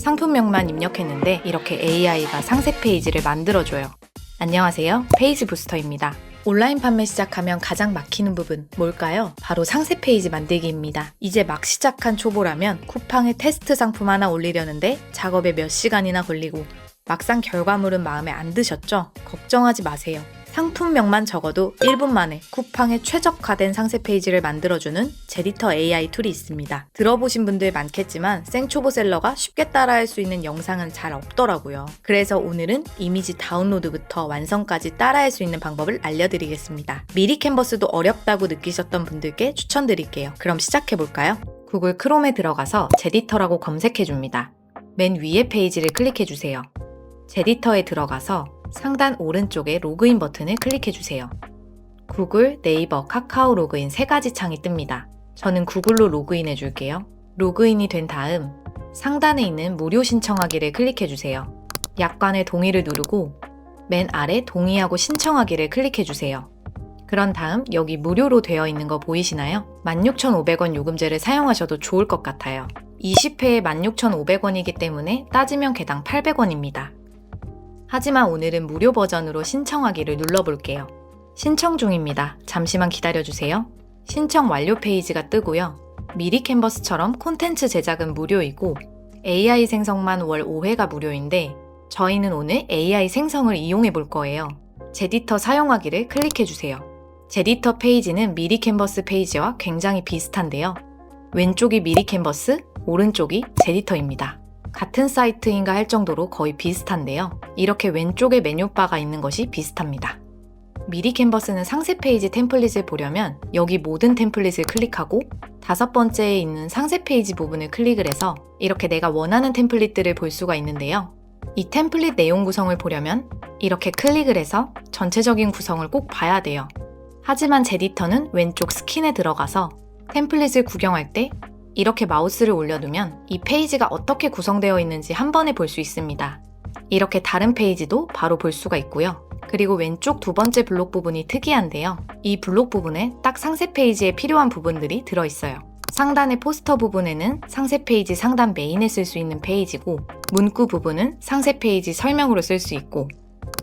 상품명만 입력했는데 이렇게 AI가 상세 페이지를 만들어줘요. 안녕하세요. 페이지 부스터입니다. 온라인 판매 시작하면 가장 막히는 부분 뭘까요? 바로 상세 페이지 만들기입니다. 이제 막 시작한 초보라면 쿠팡에 테스트 상품 하나 올리려는데 작업에 몇 시간이나 걸리고 막상 결과물은 마음에 안 드셨죠? 걱정하지 마세요. 상품명만 적어도 1분 만에 쿠팡에 최적화된 상세 페이지를 만들어주는 제디터 AI 툴이 있습니다. 들어보신 분들 많겠지만 생초보 셀러가 쉽게 따라할 수 있는 영상은 잘 없더라고요. 그래서 오늘은 이미지 다운로드부터 완성까지 따라할 수 있는 방법을 알려드리겠습니다. 미리 캔버스도 어렵다고 느끼셨던 분들께 추천드릴게요. 그럼 시작해볼까요? 구글 크롬에 들어가서 제디터라고 검색해줍니다. 맨 위에 페이지를 클릭해주세요. 제디터에 들어가서 상단 오른쪽에 로그인 버튼을 클릭해 주세요. 구글, 네이버, 카카오 로그인 세 가지 창이 뜹니다. 저는 구글로 로그인해 줄게요. 로그인이 된 다음 상단에 있는 무료 신청하기를 클릭해 주세요. 약관의 동의를 누르고 맨 아래 동의하고 신청하기를 클릭해 주세요. 그런 다음 여기 무료로 되어 있는 거 보이시나요? 16,500원 요금제를 사용하셔도 좋을 것 같아요. 20회에 16,500원이기 때문에 따지면 개당 800원입니다. 하지만 오늘은 무료 버전으로 신청하기를 눌러볼게요. 신청 중입니다. 잠시만 기다려주세요. 신청 완료 페이지가 뜨고요. 미리 캔버스처럼 콘텐츠 제작은 무료이고 AI 생성만 월 5회가 무료인데 저희는 오늘 AI 생성을 이용해 볼 거예요. 제디터 사용하기를 클릭해 주세요. 제디터 페이지는 미리 캔버스 페이지와 굉장히 비슷한데요. 왼쪽이 미리 캔버스, 오른쪽이 제디터입니다. 같은 사이트인가 할 정도로 거의 비슷한데요. 이렇게 왼쪽에 메뉴바가 있는 것이 비슷합니다. 미리 캔버스는 상세 페이지 템플릿을 보려면 여기 모든 템플릿을 클릭하고 다섯 번째에 있는 상세 페이지 부분을 클릭을 해서 이렇게 내가 원하는 템플릿들을 볼 수가 있는데요. 이 템플릿 내용 구성을 보려면 이렇게 클릭을 해서 전체적인 구성을 꼭 봐야 돼요. 하지만 제디터는 왼쪽 스킨에 들어가서 템플릿을 구경할 때 이렇게 마우스를 올려두면 이 페이지가 어떻게 구성되어 있는지 한 번에 볼 수 있습니다. 이렇게 다른 페이지도 바로 볼 수가 있고요. 그리고 왼쪽 두 번째 블록 부분이 특이한데요. 이 블록 부분에 딱 상세 페이지에 필요한 부분들이 들어있어요. 상단의 포스터 부분에는 상세 페이지 상단 메인에 쓸 수 있는 페이지고 문구 부분은 상세 페이지 설명으로 쓸 수 있고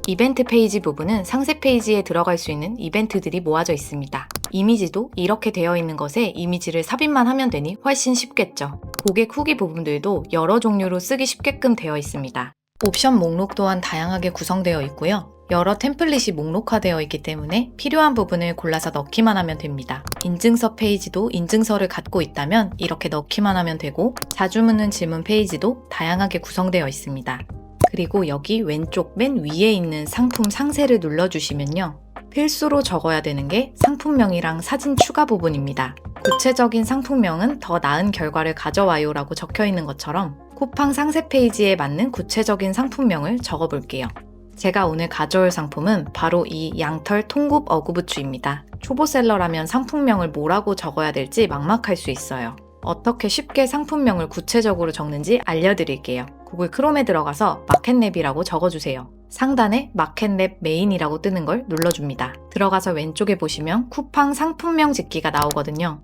이벤트 페이지 부분은 상세 페이지에 들어갈 수 있는 이벤트들이 모아져 있습니다. 이미지도 이렇게 되어 있는 것에 이미지를 삽입만 하면 되니 훨씬 쉽겠죠. 고객 후기 부분들도 여러 종류로 쓰기 쉽게끔 되어 있습니다. 옵션 목록 또한 다양하게 구성되어 있고요. 여러 템플릿이 목록화되어 있기 때문에 필요한 부분을 골라서 넣기만 하면 됩니다. 인증서 페이지도 인증서를 갖고 있다면 이렇게 넣기만 하면 되고 자주 묻는 질문 페이지도 다양하게 구성되어 있습니다. 그리고 여기 왼쪽 맨 위에 있는 상품 상세를 눌러주시면요. 필수로 적어야 되는 게 상품명이랑 사진 추가 부분입니다. 구체적인 상품명은 더 나은 결과를 가져와요 라고 적혀 있는 것처럼 쿠팡 상세 페이지에 맞는 구체적인 상품명을 적어 볼게요. 제가 오늘 가져올 상품은 바로 이 양털 통굽 어구부추입니다. 초보셀러라면 상품명을 뭐라고 적어야 될지 막막할 수 있어요. 어떻게 쉽게 상품명을 구체적으로 적는지 알려드릴게요. 구글 크롬에 들어가서 마켓랩이라고 적어주세요. 상단에 마켓랩 메인이라고 뜨는 걸 눌러줍니다. 들어가서 왼쪽에 보시면 쿠팡 상품명 짓기가 나오거든요.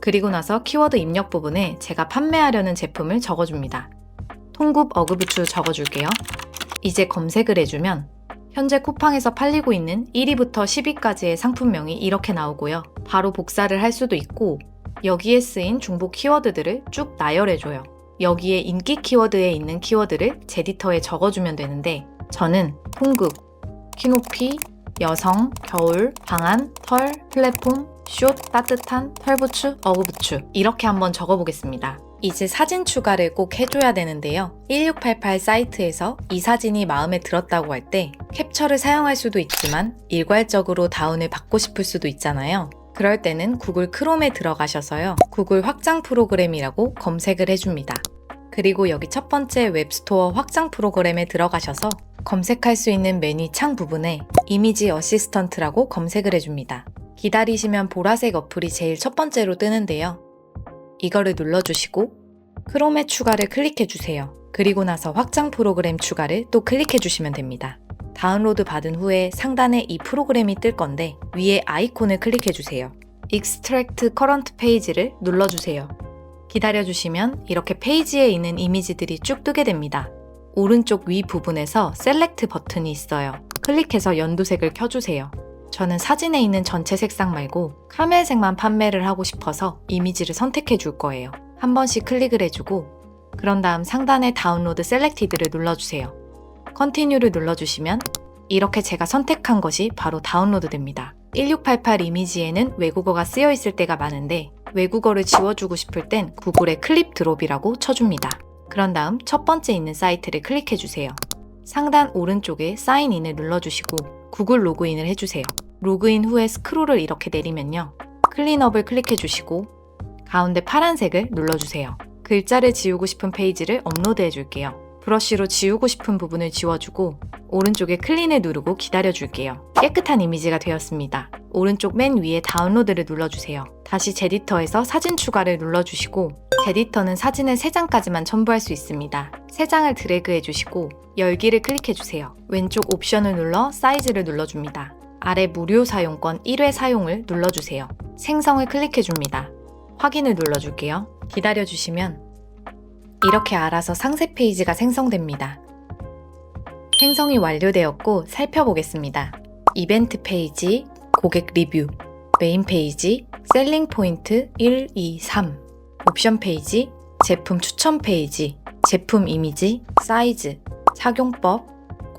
그리고 나서 키워드 입력 부분에 제가 판매하려는 제품을 적어줍니다. 통굽 어그부추 적어줄게요. 이제 검색을 해주면 현재 쿠팡에서 팔리고 있는 1위부터 10위까지의 상품명이 이렇게 나오고요. 바로 복사를 할 수도 있고 여기에 쓰인 중복 키워드들을 쭉 나열해줘요. 여기에 인기 키워드에 있는 키워드를 제디터에 적어주면 되는데 저는 통급, 키높이, 여성, 겨울, 방안, 털, 플랫폼, 숏, 따뜻한, 털부추, 어구부추 이렇게 한번 적어보겠습니다. 이제 사진 추가를 꼭 해줘야 되는데요. 1688 사이트에서 이 사진이 마음에 들었다고 할 때 캡처를 사용할 수도 있지만 일괄적으로 다운을 받고 싶을 수도 있잖아요. 그럴 때는 구글 크롬에 들어가셔서요. 구글 확장 프로그램이라고 검색을 해줍니다. 그리고 여기 첫 번째 웹스토어 확장 프로그램에 들어가셔서 검색할 수 있는 메뉴 창 부분에 이미지 어시스턴트라고 검색을 해줍니다. 기다리시면 보라색 어플이 제일 첫 번째로 뜨는데요. 이거를 눌러주시고 크롬의 추가를 클릭해 주세요. 그리고 나서 확장 프로그램 추가를 또 클릭해 주시면 됩니다. 다운로드 받은 후에 상단에 이 프로그램이 뜰 건데 위에 아이콘을 클릭해 주세요. Extract Current Page를 눌러주세요. 기다려주시면 이렇게 페이지에 있는 이미지들이 쭉 뜨게 됩니다. 오른쪽 위 부분에서 셀렉트 버튼이 있어요. 클릭해서 연두색을 켜주세요. 저는 사진에 있는 전체 색상 말고 카멜색만 판매를 하고 싶어서 이미지를 선택해 줄 거예요. 한 번씩 클릭을 해주고 그런 다음 상단에 다운로드 셀렉티드를 눌러주세요. 컨티뉴를 눌러주시면 이렇게 제가 선택한 것이 바로 다운로드 됩니다. 1688 이미지에는 외국어가 쓰여 있을 때가 많은데 외국어를 지워주고 싶을 땐 구글의 클립 드롭이라고 쳐줍니다. 그런 다음 첫 번째 있는 사이트를 클릭해 주세요. 상단 오른쪽에 사인인을 눌러주시고 구글 로그인을 해주세요. 로그인 후에 스크롤을 이렇게 내리면요. 클린업을 클릭해 주시고 가운데 파란색을 눌러주세요. 글자를 지우고 싶은 페이지를 업로드해 줄게요. 브러쉬로 지우고 싶은 부분을 지워주고 오른쪽에 클린을 누르고 기다려 줄게요. 깨끗한 이미지가 되었습니다. 오른쪽 맨 위에 다운로드를 눌러주세요. 다시 제디터에서 사진 추가를 눌러주시고 제디터는 사진을 3장까지만 첨부할 수 있습니다. 3장을 드래그 해 주시고 열기를 클릭해 주세요. 왼쪽 옵션을 눌러 사이즈를 눌러줍니다. 아래 무료 사용권 1회 사용을 눌러주세요. 생성을 클릭해 줍니다. 확인을 눌러줄게요. 기다려주시면 이렇게 알아서 상세 페이지가 생성됩니다. 생성이 완료되었고 살펴보겠습니다. 이벤트 페이지, 고객 리뷰, 메인 페이지, 셀링 포인트 1, 2, 3, 옵션 페이지, 제품 추천 페이지, 제품 이미지, 사이즈, 착용법,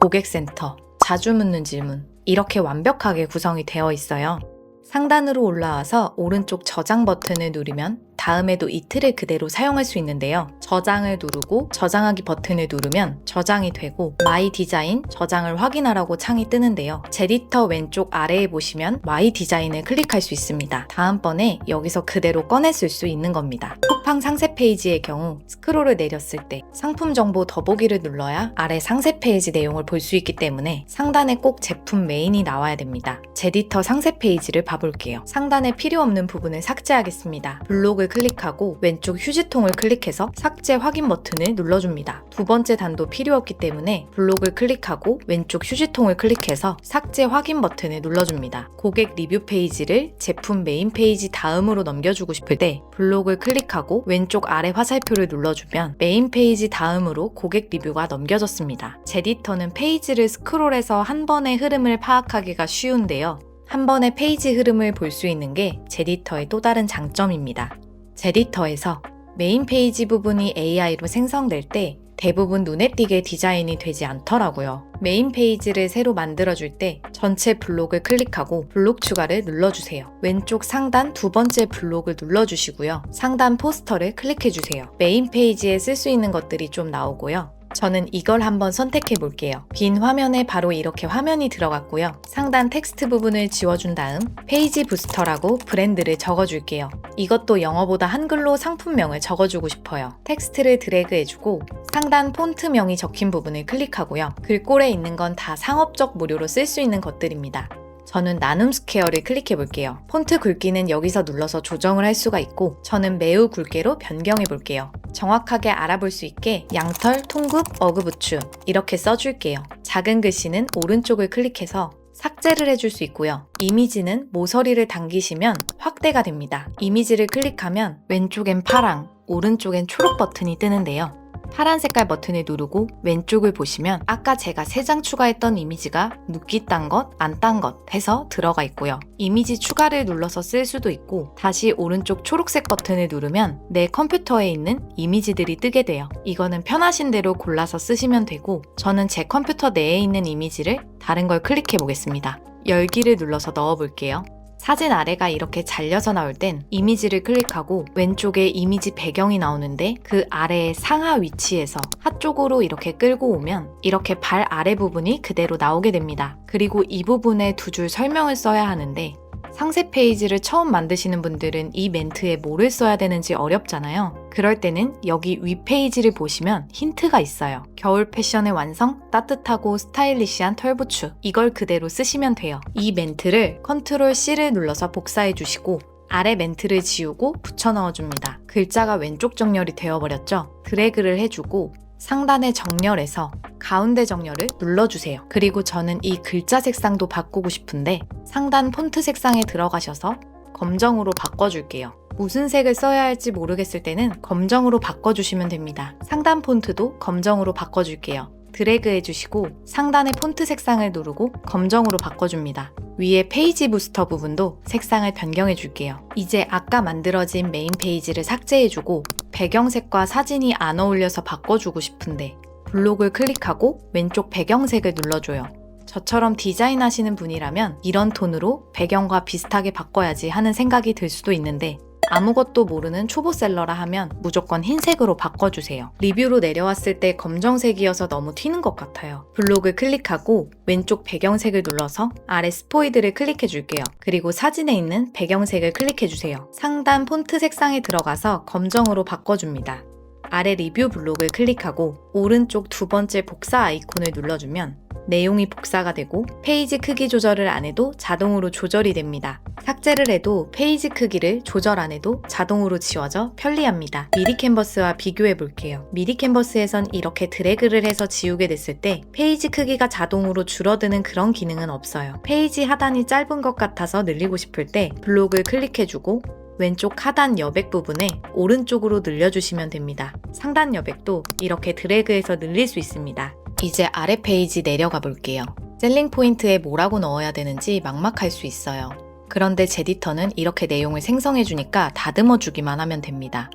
고객센터, 자주 묻는 질문 이렇게 완벽하게 구성이 되어 있어요. 상단으로 올라와서 오른쪽 저장 버튼을 누르면 다음에도 이 틀을 그대로 사용할 수 있는데요. 저장을 누르고 저장하기 버튼을 누르면 저장이 되고 마이 디자인 저장을 확인하라고 창이 뜨는데요. 제디터 왼쪽 아래에 보시면 마이 디자인을 클릭할 수 있습니다. 다음번에 여기서 그대로 꺼냈을 수 있는 겁니다. 쿠팡 상세 페이지의 경우 스크롤을 내렸을 때 상품 정보 더보기를 눌러야 아래 상세 페이지 내용을 볼 수 있기 때문에 상단에 꼭 제품 메인이 나와야 됩니다. 제디터 상세 페이지를 봐볼게요. 상단에 필요 없는 부분을 삭제하겠습니다. 블록을 클릭하고 왼쪽 휴지통을 클릭해서 삭제 확인 버튼을 눌러줍니다. 두 번째 단도 필요 없기 때문에 블록을 클릭하고 왼쪽 휴지통을 클릭해서 삭제 확인 버튼을 눌러줍니다. 고객 리뷰 페이지를 제품 메인 페이지 다음으로 넘겨주고 싶을 때 블록을 클릭하고 왼쪽 아래 화살표를 눌러주면 메인 페이지 다음으로 고객 리뷰가 넘겨졌습니다. 제디터는 페이지를 스크롤해서 한 번의 흐름을 파악하기가 쉬운데요. 한 번의 페이지 흐름을 볼 수 있는 게 제디터의 또 다른 장점입니다. 제디터에서 메인 페이지 부분이 AI로 생성될 때 대부분 눈에 띄게 디자인이 되지 않더라고요. 메인 페이지를 새로 만들어줄 때 전체 블록을 클릭하고 블록 추가를 눌러주세요. 왼쪽 상단 두 번째 블록을 눌러주시고요. 상단 포스터를 클릭해주세요. 메인 페이지에 쓸 수 있는 것들이 좀 나오고요. 저는 이걸 한번 선택해 볼게요. 빈 화면에 바로 이렇게 화면이 들어갔고요. 상단 텍스트 부분을 지워준 다음 페이지 부스터라고 브랜드를 적어줄게요. 이것도 영어보다 한글로 상품명을 적어주고 싶어요. 텍스트를 드래그 해주고 상단 폰트명이 적힌 부분을 클릭하고요. 글꼴에 있는 건 다 상업적 무료로 쓸 수 있는 것들입니다. 저는 나눔 스퀘어를 클릭해 볼게요. 폰트 굵기는 여기서 눌러서 조정을 할 수가 있고 저는 매우 굵게로 변경해 볼게요. 정확하게 알아볼 수 있게 양털, 통굽, 어그부추 이렇게 써줄게요. 작은 글씨는 오른쪽을 클릭해서 삭제를 해줄 수 있고요. 이미지는 모서리를 당기시면 확대가 됩니다. 이미지를 클릭하면 왼쪽엔 파랑, 오른쪽엔 초록 버튼이 뜨는데요. 파란 색깔 버튼을 누르고 왼쪽을 보시면 아까 제가 3장 추가했던 이미지가 묻기 딴 것, 안 딴 것 해서 들어가 있고요. 이미지 추가를 눌러서 쓸 수도 있고 다시 오른쪽 초록색 버튼을 누르면 내 컴퓨터에 있는 이미지들이 뜨게 돼요. 이거는 편하신 대로 골라서 쓰시면 되고 저는 제 컴퓨터 내에 있는 이미지를 다른 걸 클릭해 보겠습니다. 열기를 눌러서 넣어 볼게요. 사진 아래가 이렇게 잘려서 나올 땐 이미지를 클릭하고 왼쪽에 이미지 배경이 나오는데 그 아래의 상하 위치에서 하쪽으로 이렇게 끌고 오면 이렇게 발 아래 부분이 그대로 나오게 됩니다. 그리고 이 부분에 두 줄 설명을 써야 하는데 상세 페이지를 처음 만드시는 분들은 이 멘트에 뭐를 써야 되는지 어렵잖아요. 그럴 때는 여기 위 페이지를 보시면 힌트가 있어요. 겨울 패션의 완성, 따뜻하고 스타일리시한 털부추. 이걸 그대로 쓰시면 돼요. 이 멘트를 컨트롤 C를 눌러서 복사해 주시고 아래 멘트를 지우고 붙여 넣어줍니다. 글자가 왼쪽 정렬이 되어버렸죠? 드래그를 해주고 상단의 정렬에서 가운데 정렬을 눌러주세요. 그리고 저는 이 글자 색상도 바꾸고 싶은데 상단 폰트 색상에 들어가셔서 검정으로 바꿔줄게요. 무슨 색을 써야 할지 모르겠을 때는 검정으로 바꿔주시면 됩니다. 상단 폰트도 검정으로 바꿔줄게요. 드래그 해주시고 상단의 폰트 색상을 누르고 검정으로 바꿔줍니다. 위에 페이지 부스터 부분도 색상을 변경해 줄게요. 이제 아까 만들어진 메인 페이지를 삭제해주고 배경색과 사진이 안 어울려서 바꿔주고 싶은데 블록을 클릭하고 왼쪽 배경색을 눌러줘요. 저처럼 디자인 하시는 분이라면 이런 톤으로 배경과 비슷하게 바꿔야지 하는 생각이 들 수도 있는데 아무것도 모르는 초보셀러라 하면 무조건 흰색으로 바꿔주세요. 리뷰로 내려왔을 때 검정색이어서 너무 튀는 것 같아요. 블록을 클릭하고 왼쪽 배경색을 눌러서 아래 스포이드를 클릭해 줄게요. 그리고 사진에 있는 배경색을 클릭해 주세요. 상단 폰트 색상에 들어가서 검정으로 바꿔줍니다. 아래 리뷰 블록을 클릭하고 오른쪽 두 번째 복사 아이콘을 눌러주면 내용이 복사가 되고 페이지 크기 조절을 안 해도 자동으로 조절이 됩니다. 삭제를 해도 페이지 크기를 조절 안 해도 자동으로 지워져 편리합니다. 미리 캔버스와 비교해 볼게요. 미리 캔버스에선 이렇게 드래그를 해서 지우게 됐을 때 페이지 크기가 자동으로 줄어드는 그런 기능은 없어요. 페이지 하단이 짧은 것 같아서 늘리고 싶을 때 블록을 클릭해주고 왼쪽 하단 여백 부분에 오른쪽으로 늘려주시면 됩니다. 상단 여백도 이렇게 드래그해서 늘릴 수 있습니다. 이제 아래 페이지 내려가 볼게요. 셀링 포인트에 뭐라고 넣어야 되는지 막막할 수 있어요. 그런데 제디터는 이렇게 내용을 생성해 주니까 다듬어 주기만 하면 됩니다.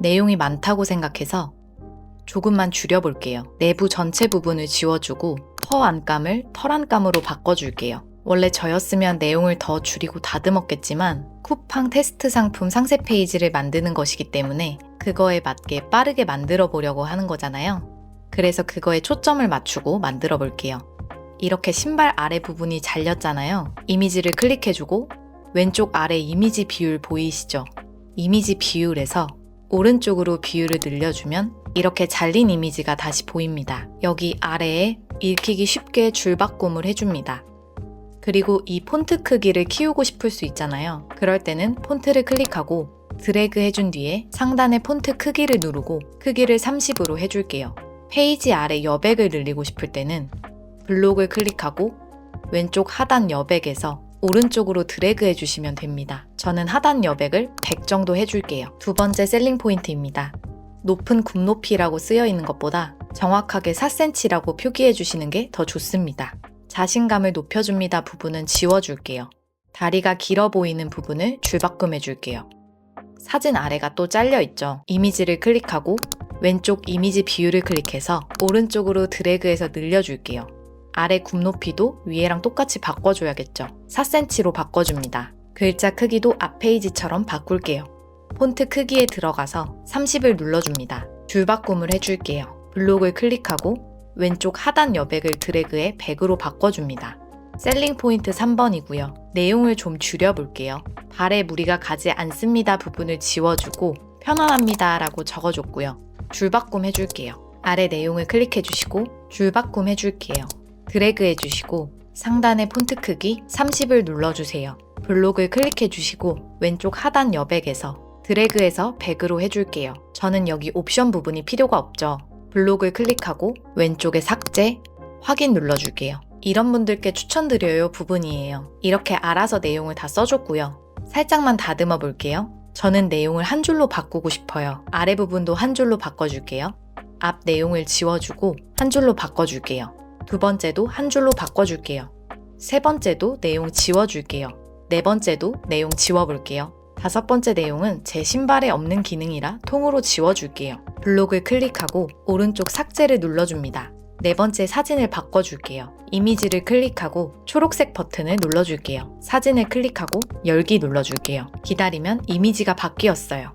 내용이 많다고 생각해서 조금만 줄여볼게요. 내부 전체 부분을 지워주고 퍼 안감을 털 안감으로 바꿔줄게요. 원래 저였으면 내용을 더 줄이고 다듬었겠지만 쿠팡 테스트 상품 상세 페이지를 만드는 것이기 때문에 그거에 맞게 빠르게 만들어 보려고 하는 거잖아요. 그래서 그거에 초점을 맞추고 만들어 볼게요. 이렇게 신발 아래 부분이 잘렸잖아요. 이미지를 클릭해주고 왼쪽 아래 이미지 비율 보이시죠? 이미지 비율에서 오른쪽으로 비율을 늘려주면 이렇게 잘린 이미지가 다시 보입니다. 여기 아래에 읽히기 쉽게 줄 바꿈을 해줍니다. 그리고 이 폰트 크기를 키우고 싶을 수 있잖아요. 그럴 때는 폰트를 클릭하고 드래그 해준 뒤에 상단의 폰트 크기를 누르고 크기를 30으로 해줄게요. 페이지 아래 여백을 늘리고 싶을 때는 블록을 클릭하고 왼쪽 하단 여백에서 오른쪽으로 드래그 해주시면 됩니다. 저는 하단 여백을 100 정도 해줄게요. 두 번째 셀링 포인트입니다. 높은 굽 높이라고 쓰여 있는 것보다 정확하게 4cm라고 표기해 주시는 게 더 좋습니다. 자신감을 높여줍니다 부분은 지워줄게요. 다리가 길어 보이는 부분을 줄바꿈 해줄게요. 사진 아래가 또 잘려 있죠. 이미지를 클릭하고 왼쪽 이미지 비율을 클릭해서 오른쪽으로 드래그해서 늘려줄게요. 아래 굽 높이도 위에랑 똑같이 바꿔줘야겠죠. 4cm로 바꿔줍니다. 글자 크기도 앞 페이지처럼 바꿀게요. 폰트 크기에 들어가서 30을 눌러줍니다. 줄 바꿈을 해줄게요. 블록을 클릭하고 왼쪽 하단 여백을 드래그해 100으로 바꿔줍니다. 셀링 포인트 3번이고요. 내용을 좀 줄여볼게요. 발에 무리가 가지 않습니다 부분을 지워주고 편안합니다 라고 적어줬고요. 줄바꿈 해줄게요. 아래 내용을 클릭해주시고 줄바꿈 해줄게요. 드래그 해주시고 상단의 폰트 크기 30을 눌러주세요. 블록을 클릭해주시고 왼쪽 하단 여백에서 드래그해서 100으로 해줄게요. 저는 여기 옵션 부분이 필요가 없죠. 블록을 클릭하고 왼쪽에 삭제, 확인 눌러줄게요. 이런 분들께 추천드려요 부분이에요. 이렇게 알아서 내용을 다 써줬고요. 살짝만 다듬어 볼게요. 저는 내용을 한 줄로 바꾸고 싶어요. 아래 부분도 한 줄로 바꿔줄게요. 앞 내용을 지워주고 한 줄로 바꿔줄게요. 두 번째도 한 줄로 바꿔줄게요. 세 번째도 내용 지워줄게요. 네 번째도 내용 지워볼게요. 다섯 번째 내용은 제 신발에 없는 기능이라 통으로 지워줄게요. 블록을 클릭하고 오른쪽 삭제를 눌러줍니다. 네 번째 사진을 바꿔줄게요. 이미지를 클릭하고 초록색 버튼을 눌러줄게요. 사진을 클릭하고 열기 눌러줄게요. 기다리면 이미지가 바뀌었어요.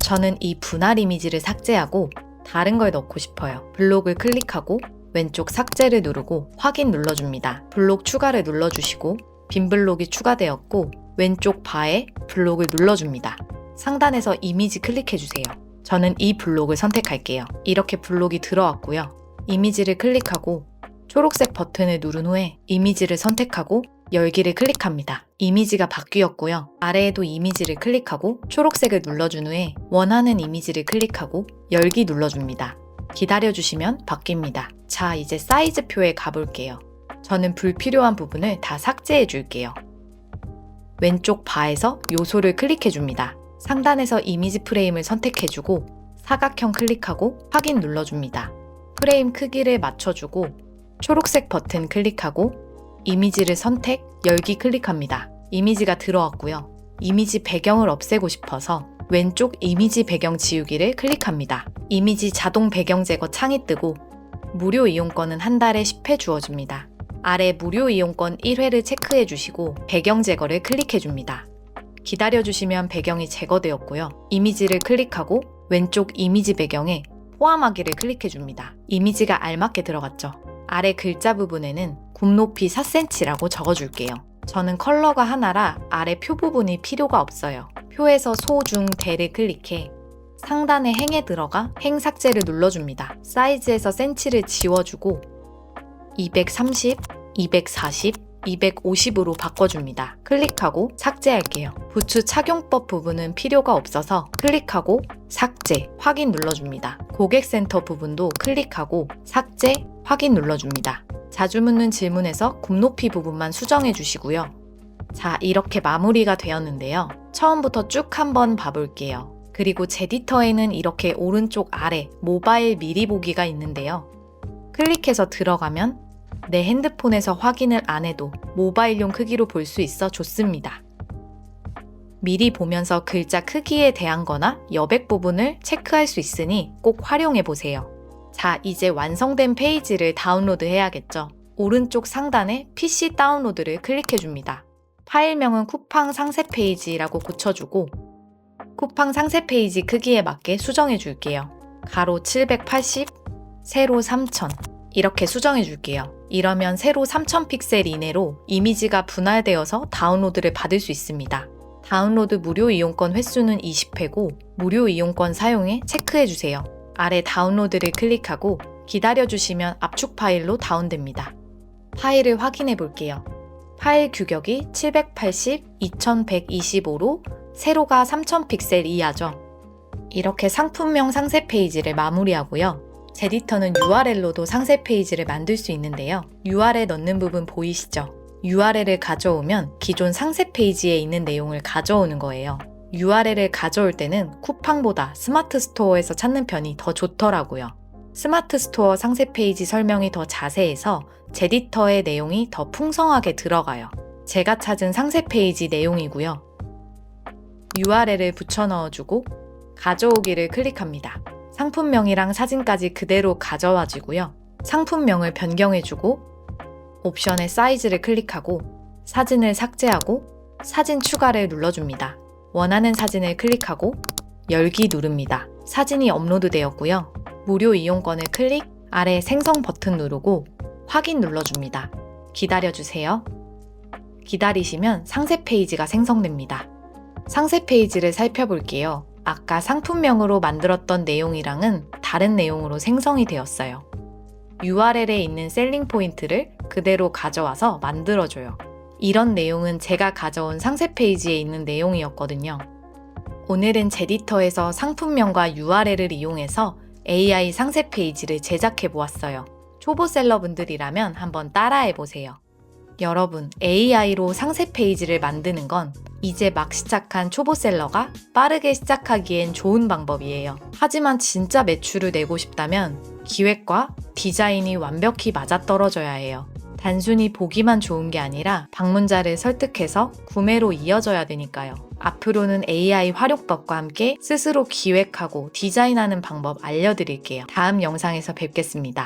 저는 이 분할 이미지를 삭제하고 다른 걸 넣고 싶어요. 블록을 클릭하고 왼쪽 삭제를 누르고 확인 눌러줍니다. 블록 추가를 눌러주시고 빈 블록이 추가되었고 왼쪽 바에 블록을 눌러줍니다. 상단에서 이미지 클릭해주세요. 저는 이 블록을 선택할게요. 이렇게 블록이 들어왔고요. 이미지를 클릭하고 초록색 버튼을 누른 후에 이미지를 선택하고 열기를 클릭합니다. 이미지가 바뀌었고요. 아래에도 이미지를 클릭하고 초록색을 눌러준 후에 원하는 이미지를 클릭하고 열기 눌러줍니다. 기다려주시면 바뀝니다. 자, 이제 사이즈표에 가볼게요. 저는 불필요한 부분을 다 삭제해 줄게요. 왼쪽 바에서 요소를 클릭해 줍니다. 상단에서 이미지 프레임을 선택해 주고 사각형 클릭하고 확인 눌러줍니다. 프레임 크기를 맞춰주고 초록색 버튼 클릭하고 이미지를 선택, 열기 클릭합니다. 이미지가 들어왔고요. 이미지 배경을 없애고 싶어서 왼쪽 이미지 배경 지우기를 클릭합니다. 이미지 자동 배경 제거 창이 뜨고 무료 이용권은 한 달에 10회 주어집니다. 아래 무료 이용권 1회를 체크해 주시고 배경 제거를 클릭해 줍니다. 기다려 주시면 배경이 제거되었고요. 이미지를 클릭하고 왼쪽 이미지 배경에 포함하기를 클릭해 줍니다. 이미지가 알맞게 들어갔죠. 아래 글자 부분에는 굽 높이 4cm라고 적어줄게요. 저는 컬러가 하나라 아래 표 부분이 필요가 없어요. 표에서 소, 중, 대를 클릭해 상단에 행에 들어가 행 삭제를 눌러줍니다. 사이즈에서 센치를 지워주고 230, 240, 250으로 바꿔줍니다. 클릭하고 삭제할게요. 부츠 착용법 부분은 필요가 없어서 클릭하고 삭제, 확인 눌러줍니다. 고객센터 부분도 클릭하고 삭제, 확인 눌러줍니다. 자주 묻는 질문에서 굽높이 부분만 수정해 주시고요. 자, 이렇게 마무리가 되었는데요. 처음부터 쭉 한번 봐볼게요. 그리고 제디터에는 이렇게 오른쪽 아래 모바일 미리 보기가 있는데요. 클릭해서 들어가면 내 핸드폰에서 확인을 안 해도 모바일용 크기로 볼 수 있어 좋습니다. 미리 보면서 글자 크기에 대한 거나 여백 부분을 체크할 수 있으니 꼭 활용해 보세요. 자, 이제 완성된 페이지를 다운로드 해야겠죠. 오른쪽 상단에 PC 다운로드를 클릭해 줍니다. 파일명은 쿠팡 상세 페이지라고 고쳐주고 쿠팡 상세 페이지 크기에 맞게 수정해 줄게요. 가로 780, 세로 3000 이렇게 수정해 줄게요. 이러면 세로 3000 픽셀 이내로 이미지가 분할되어서 다운로드를 받을 수 있습니다. 다운로드 무료 이용권 횟수는 20회고 무료 이용권 사용에 체크해 주세요. 아래 다운로드를 클릭하고 기다려 주시면 압축 파일로 다운됩니다. 파일을 확인해 볼게요. 파일 규격이 780, 2125로 세로가 3000 픽셀 이하죠. 이렇게 상품명 상세 페이지를 마무리하고요. 제디터는 URL로도 상세 페이지를 만들 수 있는데요. URL 넣는 부분 보이시죠? URL을 가져오면 기존 상세 페이지에 있는 내용을 가져오는 거예요. URL을 가져올 때는 쿠팡보다 스마트 스토어에서 찾는 편이 더 좋더라고요. 스마트 스토어 상세 페이지 설명이 더 자세해서 제디터의 내용이 더 풍성하게 들어가요. 제가 찾은 상세 페이지 내용이고요. URL을 붙여 넣어주고 가져오기를 클릭합니다. 상품명이랑 사진까지 그대로 가져와지고요. 상품명을 변경해 주고 옵션의 사이즈를 클릭하고 사진을 삭제하고 사진 추가를 눌러줍니다. 원하는 사진을 클릭하고 열기 누릅니다. 사진이 업로드 되었고요. 무료 이용권을 클릭, 아래 생성 버튼 누르고 확인 눌러줍니다. 기다려주세요. 기다리시면 상세 페이지가 생성됩니다. 상세 페이지를 살펴볼게요. 아까 상품명으로 만들었던 내용이랑은 다른 내용으로 생성이 되었어요. URL에 있는 셀링 포인트를 그대로 가져와서 만들어줘요. 이런 내용은 제가 가져온 상세 페이지에 있는 내용이었거든요. 오늘은 제디터에서 상품명과 URL을 이용해서 AI 상세 페이지를 제작해 보았어요. 초보셀러분들이라면 한번 따라해 보세요. 여러분, AI로 상세 페이지를 만드는 건 이제 막 시작한 초보셀러가 빠르게 시작하기엔 좋은 방법이에요. 하지만 진짜 매출을 내고 싶다면 기획과 디자인이 완벽히 맞아떨어져야 해요. 단순히 보기만 좋은 게 아니라 방문자를 설득해서 구매로 이어져야 되니까요. 앞으로는 AI 활용법과 함께 스스로 기획하고 디자인하는 방법 알려드릴게요. 다음 영상에서 뵙겠습니다.